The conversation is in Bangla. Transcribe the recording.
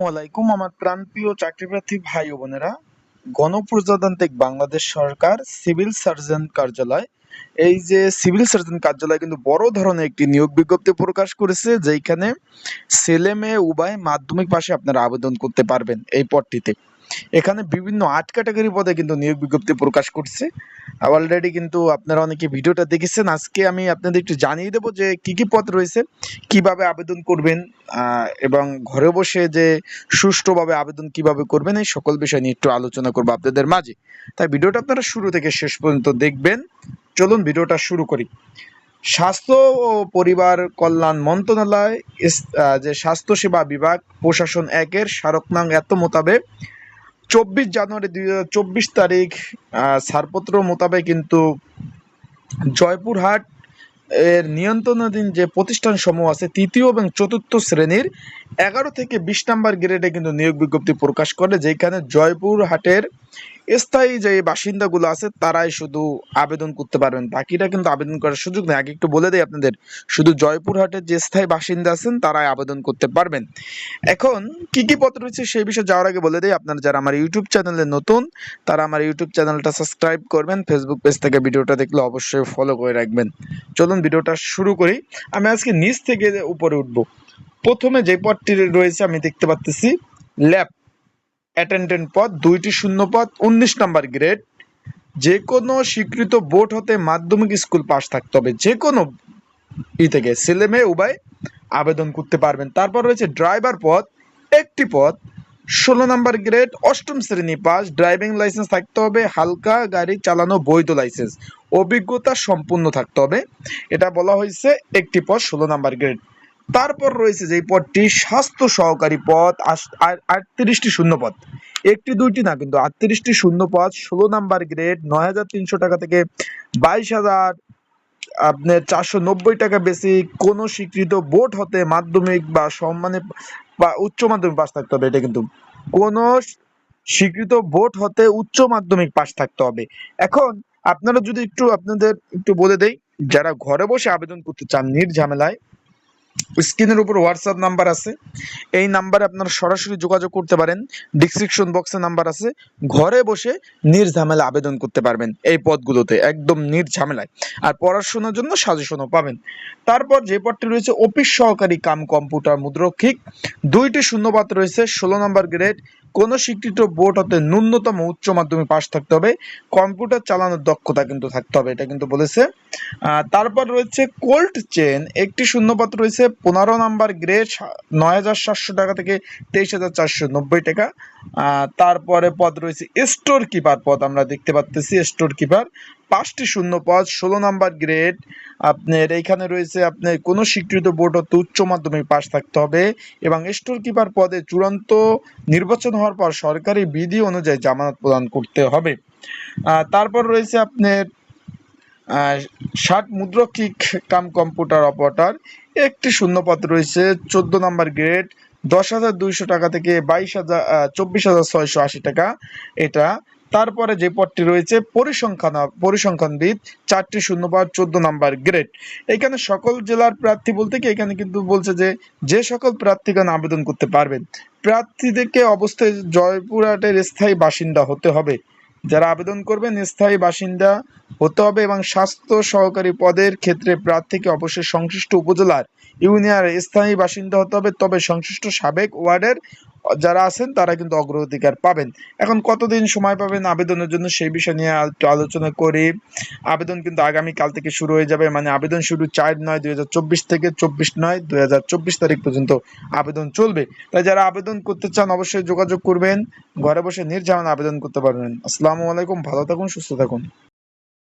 ওয়ালাইকুম আমার প্রাণপ্রিয় চাকরিপ্রার্থী ভাই ও বোনেরা। গণপ্রজাতান্ত্রিক বাংলাদেশ সরকার সিভিল সার্জন কার্যালয়। এই যে সিভিল সার্জন কার্যালয় কিন্তু বড় ধরনের একটি নিয়োগ বিজ্ঞপ্তি প্রকাশ করেছে যেখানে ছেলে মেয়ে উভয় মাধ্যমিক পাশে আপনারা আবেদন করতে পারবেন এই পদটিতে। এখানে বিভিন্ন আট ক্যাটাগরি পদে কিন্তু নিয়োগ বিজ্ঞপ্তি প্রকাশ করছে। অলরেডি কিন্তু আপনারা অনেকে ভিডিওটা দেখেছেন। আজকে আমি আপনাদের একটু জানিয়ে দেবো যে কি কি পদ রয়েছে, কীভাবে আবেদন করবেন এবং ঘরে বসে যে সুষ্ঠুভাবে আবেদন কীভাবে করবেন, এই সকল বিষয় নিয়ে একটু আলোচনা করব আপনাদের মাঝে। তাই ভিডিওটা আপনারা শুরু থেকে শেষ পর্যন্ত দেখবেন। চলুন ভিডিওটা শুরু করি। স্বাস্থ্য ও পরিবার কল্যাণ মন্ত্রণালয় যে স্বাস্থ্য সেবা বিভাগ, প্রশাসন একের স্মারক নং এত মোতাবেক চব্বিশ জানুয়ারি দুই হাজার চব্বিশ তারিখ ছাড়পত্র মোতাবেক কিন্তু জয়পুরহাট এর নিয়ন্ত্রণাধীন যে প্রতিষ্ঠান সমূহ আছে, তৃতীয় এবং চতুর্থ শ্রেণির এগারো থেকে বিশ নাম্বার গ্রেডে কিন্তু নিয়োগ বিজ্ঞপ্তি প্রকাশ করে, যেখানে জয়পুরহাটের স্থায়ী যে বাসিন্দাগুলো আছে, তারাই শুধু আবেদন করতে পারবেন। বাকিরা কিন্তু আবেদন করার সুযোগ নেই। আগে একটু বলে দেই আপনাদের, শুধু জয়পুরহাটের যে স্থায়ী বাসিন্দা আছেন, তারাই আবেদন করতে পারবেন। এখন কি কি পত্র রয়েছে সেই বিষয়ে যাওয়ার আগে বলে দেই, আপনারা যারা আমার ইউটিউব চ্যানেলে নতুন, তারা আমার ইউটিউব চ্যানেলটা সাবস্ক্রাইব করবেন। ফেসবুক পেজ থেকে ভিডিওটা দেখলে অবশ্যই ফলো করে রাখবেন। চলুন ভিডিওটা শুরু করি। আমি আজকে নিচ থেকে উপরে উঠব। প্রথমে যে পদটি রয়েছে, আমি দেখতে পাচ্ছি ল্যাব অ্যাটেন্ডেন্ট পদ, দুইটি শূন্য পদ, উনিশ নাম্বার গ্রেড। যে কোনো স্বীকৃত বোর্ড হতে মাধ্যমিক স্কুল পাস থাকতে হবে। যে কোনো ই থেকে ছেলে মেয়ে উভয় আবেদন করতে পারবেন। তারপর রয়েছে ড্রাইভার পদ, একটি পদ, ষোলো নম্বর গ্রেড, অষ্টম শ্রেণি পাস ড্রাইভিং লাইসেন্স থাকতে হবে, হালকা গাড়ি চালানো বৈধ লাইসেন্স। অভিজ্ঞতা সম্পূর্ণ থাকতে হবে। এটা বলা হয়েছে একটি পদ, ষোলো নাম্বার গ্রেড। তারপর রয়েছে যে পদটি, স্বাস্থ্য সহকারী পদ আটত্রিশটি শূন্য পদ। একটি দুইটি না, কিন্তু আটত্রিশটি শূন্য পদ, ষোলো নাম্বার গ্রেড, নয় হাজার তিনশো টাকা থেকে বাইশ হাজার আপনার চারশো নব্বই টাকা বেশি, কোনো স্বীকৃত বোর্ড হতে মাধ্যমিক বা সম্মানে বা উচ্চ মাধ্যমিক পাস থাকতে হবে। এটা কিন্তু কোনো স্বীকৃত বোর্ড হতে উচ্চ মাধ্যমিক পাস থাকতে হবে। এখন আপনারা যদি একটু আপনাদের একটু বলে দেই, যারা ঘরে বসে আবেদন করতে চান, নির্ঝামেলায় স্ক্রিনের উপর হোয়াটসঅ্যাপ নাম্বার আছে। এই নাম্বারে আপনারা সরাসরি যোগাযোগ করতে পারেন। ডিসক্রিপশন বক্সে নাম্বার আছে। ঘরে বসে নির্ঝামেলা আবেদন করতে পারবেন এই পদগুলোতে, একদম নির্ঝামেলায়। আর পড়াশোনার জন্য সাজেশনও পাবেন। তারপর যে পদটি রয়েছে, অফিস সহকারী কাম কম্পিউটার মুদ্রক্ষিক দুইটি শূন্যপাত রয়েছে, ষোলো নম্বর গ্রেড কোনো স্বীকৃত বোর্ড হতে ন্যূনতম উচ্চ মাধ্যমিক পাস থাকতে হবে। কম্পিউটার চালানোর দক্ষতা কিন্তু থাকতে হবে, এটা কিন্তু বলেছে। তারপর রয়েছে কোল্ড চেন একটি শূন্যপদ রয়েছে পনেরো নাম্বার গ্রেড নয় হাজার সাতশো টাকা থেকে তেইশ হাজার চারশো নব্বই টাকা। তারপরে পদ রয়েছে স্টোর কিপার পদ, আমরা দেখতে পাচ্তেছি স্টোর কিপার পাঁচটি শূন্য পদ, ষোলো নাম্বার গ্রেড। আপনার এইখানে রয়েছে আপনার কোনো স্বীকৃত বোর্ড হতে উচ্চ মাধ্যমিক পাস থাকতে হবে এবং স্টোর কিপার পদে চূড়ান্ত নির্বাচন হওয়ার পর সরকারি বিধি অনুযায়ী জামানত প্রদান করতে হবে। তারপর রয়েছে আপনার ষাট মুদ্রকিক কাম কম্পিউটার অপারেটর। একটি শূন্যপদ রয়েছে, চোদ্দ নাম্বার গ্রেড, দশ হাজার দুইশো টাকা থেকে বাইশ হাজার চব্বিশ হাজার ছয়শো আশি টাকা। এটা তারপরে যে পদটি রয়েছে, পরিসংখ্যান, পরিসংখ্যানবিদ, চারটি শূন্যপদ চোদ্দ নাম্বার গ্রেড। এখানে সকল জেলার প্রার্থী বলতে কি, এখানে কিন্তু বলছে যে যে সকল প্রার্থীগণ আবেদন করতে পারবেন। প্রার্থীদেরকে অবস্থায় জয়পুরহাটের স্থায়ী বাসিন্দা হতে হবে। যারা আবেদন করবেন, স্থায়ী বাসিন্দা হতে হবে এবং স্বাস্থ্য সহকারী পদের ক্ষেত্রে প্রার্থীকে অবশ্যই সংশ্লিষ্ট উপজেলার ইউনিয়নের স্থায়ী বাসিন্দা হতে হবে। তবে সংশ্লিষ্ট সাবেক ওয়ার্ডের যারা আছেন, তারা কিন্তু অগ্রাধিকার পাবেন। এখন কতদিন সময় পাবেন আবেদনের জন্য সেই বিষয় নিয়ে একটু আলোচনা করি। আবেদন কিন্তু আগামী কাল থেকে শুরু হয়ে যাবে। মানে আবেদন শুরু চার নয় দুই থেকে চব্বিশ নয় দুই তারিখ পর্যন্ত আবেদন চলবে। তাই যারা আবেদন করতে চান অবশ্যই যোগাযোগ করবেন। ঘরে বসে নির্ঝামেলা আবেদন করতে পারবেন। আসসালামু আলাইকুম। ভালো থাকুন, সুস্থ থাকুন।